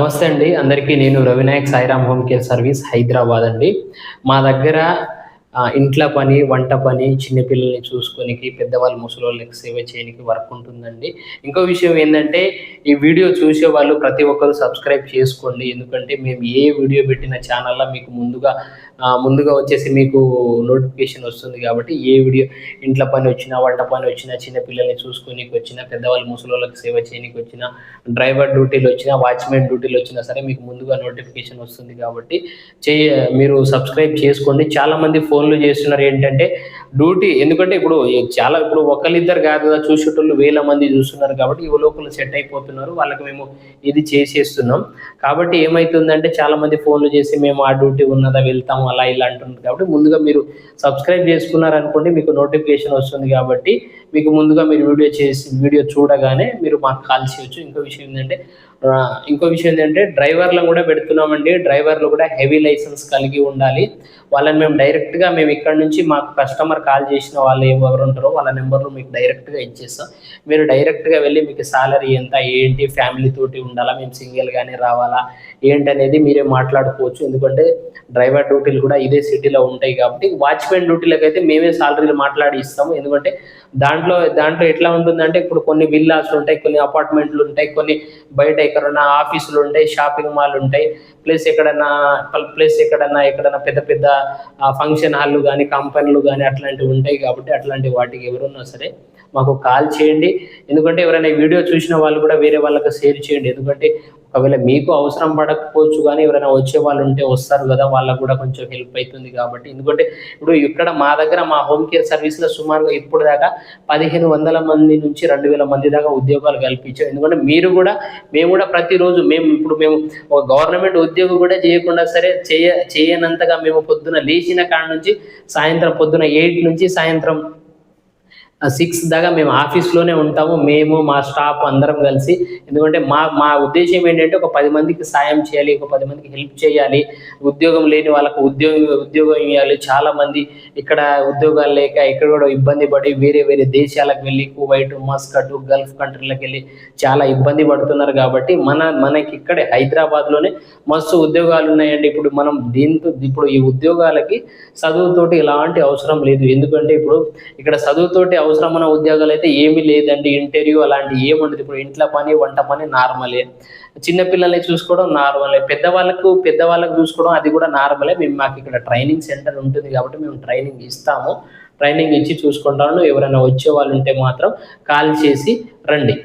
నమస్తే అండి. అందరికీ నేను Ravinayak Sairam home care service Hyderabad అండి. మా దగ్గర ఇంట్లో పని వంట పని చిన్నపిల్లల్ని చూసుకోనికి పెద్దవాళ్ళు ముసలోళ్ళకి సేవ చేయడానికి వర్క్ ఉంటుందండి. ఇంకో విషయం ఏంటంటే ఈ వీడియో చూసే వాళ్ళు ప్రతి ఒక్కరు సబ్స్క్రైబ్ చేసుకోండి. ఎందుకంటే మేము ఏ వీడియో పెట్టిన ఛానల్లో మీకు ముందుగా ముందుగా వచ్చేసి మీకు నోటిఫికేషన్ వస్తుంది కాబట్టి ఏ వీడియో ఇంట్లో పని వచ్చినా వంట పని వచ్చినా చిన్నపిల్లల్ని చూసుకోనికి వచ్చినా పెద్దవాళ్ళు ముసలోళ్ళకి సేవ చేయడానికి వచ్చినా డ్రైవర్ డ్యూటీలు వచ్చినా వాచ్మెన్ డ్యూటీలు వచ్చినా సరే మీకు ముందుగా నోటిఫికేషన్ వస్తుంది కాబట్టి చే మీరు సబ్స్క్రైబ్ చేసుకోండి. చాలామంది ఫోన్ ఫోన్లు చేస్తున్నారు ఏంటంటే డ్యూటీ. ఎందుకంటే ఇప్పుడు చాలా ఇప్పుడు ఒకళ్ళిద్దరు కాదు కదా చూసేటోళ్ళు వేల మంది చూస్తున్నారు కాబట్టి యువలోకులు సెట్ అయిపోతున్నారు. వాళ్ళకి మేము ఇది చేసేస్తున్నాం. కాబట్టి ఏమైతుందంటే చాలా మంది ఫోన్లు చేసి మేము ఆ డ్యూటీ ఉన్నదా వెళ్తాము అలా ఇలా అంటున్నారు. కాబట్టి ముందుగా మీరు సబ్స్క్రైబ్ చేసుకున్నారు అనుకోండి మీకు నోటిఫికేషన్ వస్తుంది కాబట్టి మీకు ముందుగా మీరు వీడియో చేసి వీడియో చూడగానే మీరు మాకు కాల్ చేయొచ్చు. ఇంకో విషయం ఏంటంటే ఇంకో విషయం ఏంటంటే డ్రైవర్లను కూడా పెడుతున్నామండి. డ్రైవర్లు కూడా హెవీ లైసెన్స్ కలిగి ఉండాలి. వాళ్ళని మేము డైరెక్ట్గా మేము ఇక్కడ నుంచి మాకు కస్టమర్ కాల్ చేసిన వాళ్ళు ఎవరు ఉంటారో వాళ్ళ నెంబర్లు మీకు డైరెక్ట్గా ఇచ్చేస్తాం. మీరు డైరెక్ట్గా వెళ్ళి మీకు సాలరీ ఎంత ఏంటి ఫ్యామిలీ తోటి ఉండాలా మేము సింగిల్గానే రావాలా ఏంటి అనేది మీరే మాట్లాడుకోవచ్చు. ఎందుకంటే డ్రైవర్ డ్యూటీలు కూడా ఇదే సిటీలో ఉంటాయి కాబట్టి వాచ్మెన్ డ్యూటీలకు అయితే మేమే సాలరీలు మాట్లాడి ఇస్తాము. ఎందుకంటే దాంట్లో దాంట్లో ఎట్లా ఉంటుందంటే ఇప్పుడు కొన్ని విల్లాస్ ఉంటాయి కొన్ని అపార్ట్మెంట్లు ఉంటాయి కొన్ని బయట ఎక్కడన్నా ఆఫీసులు ఉంటాయి షాపింగ్ మాల్ ఉంటాయి ప్లస్ ఎక్కడన్నా ప్లస్ ఎక్కడన్నా ఎక్కడన్నా పెద్ద పెద్ద ఫంక్షన్ హాల్లు కానీ కంపెనీలు కానీ అట్లాంటివి ఉంటాయి కాబట్టి అట్లాంటి వాటికి ఎవరున్నా సరే మాకు కాల్ చేయండి. ఎందుకంటే ఎవరైనా వీడియో చూసిన వాళ్ళు కూడా వేరే వాళ్ళకి షేర్ చేయండి. ఎందుకంటే ఒకవేళ మీకు అవసరం పడకపోవచ్చు కానీ ఎవరైనా వచ్చే వాళ్ళు ఉంటే వస్తారు కదా వాళ్ళకు కూడా కొంచెం హెల్ప్ అవుతుంది కాబట్టి. ఎందుకంటే ఇప్పుడు ఇక్కడ మా దగ్గర మా హోమ్ కేర్ సర్వీస్లో సుమారుగా ఇప్పుడు దాకా పదిహేను వందల మంది నుంచి రెండు వేల మంది దాకా ఉద్యోగాలు కల్పించాం ఎందుకంటే మీరు కూడా మేము కూడా ప్రతిరోజు మేము ఇప్పుడు మేము ఒక గవర్నమెంట్ ఉద్యోగం కూడా చేయకుండా సరే చేయ చేయనంతగా మేము పొద్దున లేచిన కాడ నుంచి సాయంత్రం పొద్దున ఎయిట్ నుంచి సాయంత్రం సిక్స్ దాకా మేము ఆఫీస్లోనే ఉంటాము. మేము మా స్టాఫ్ అందరం కలిసి. ఎందుకంటే మా మా ఉద్దేశం ఏంటంటే ఒక పది మందికి సాయం చేయాలి ఒక పది మందికి హెల్ప్ చేయాలి. ఉద్యోగం లేని వాళ్ళకు ఉద్యోగం ఉద్యోగం ఇవ్వాలి. చాలా మంది ఇక్కడ ఉద్యోగాలు లేక ఇక్కడ కూడా ఇబ్బంది పడి వేరే వేరే దేశాలకు వెళ్ళి కువైట్ మస్కట్ గల్ఫ్ కంట్రీలకు వెళ్ళి చాలా ఇబ్బంది పడుతున్నారు కాబట్టి మన మనకి ఇక్కడే హైదరాబాద్లోనే మస్తు ఉద్యోగాలు ఉన్నాయండి. ఇప్పుడు మనం దీంతో ఇప్పుడు ఈ ఉద్యోగాలకి చదువుతోటి ఇలాంటి అవసరం లేదు. ఎందుకంటే ఇప్పుడు ఇక్కడ చదువుతోటి అవసరమైన ఉద్యోగాలు అయితే ఏమీ లేదండి. ఇంటర్వ్యూ అలాంటి ఏముండదు ఇప్పుడు ఇంట్లో పని వంట పని నార్మలే. చిన్నపిల్లల్ని చూసుకోవడం నార్మలే. పెద్దవాళ్ళకు పెద్దవాళ్ళకు చూసుకోవడం అది కూడా నార్మలే. మేము మాకు ఇక్కడ ట్రైనింగ్ సెంటర్ ఉంటుంది కాబట్టి మేము ట్రైనింగ్ ఇస్తాము. ట్రైనింగ్ ఇచ్చి చూసుకుంటాను. ఎవరైనా వచ్చే వాళ్ళు ఉంటే మాత్రం కాల్ చేసి రండి.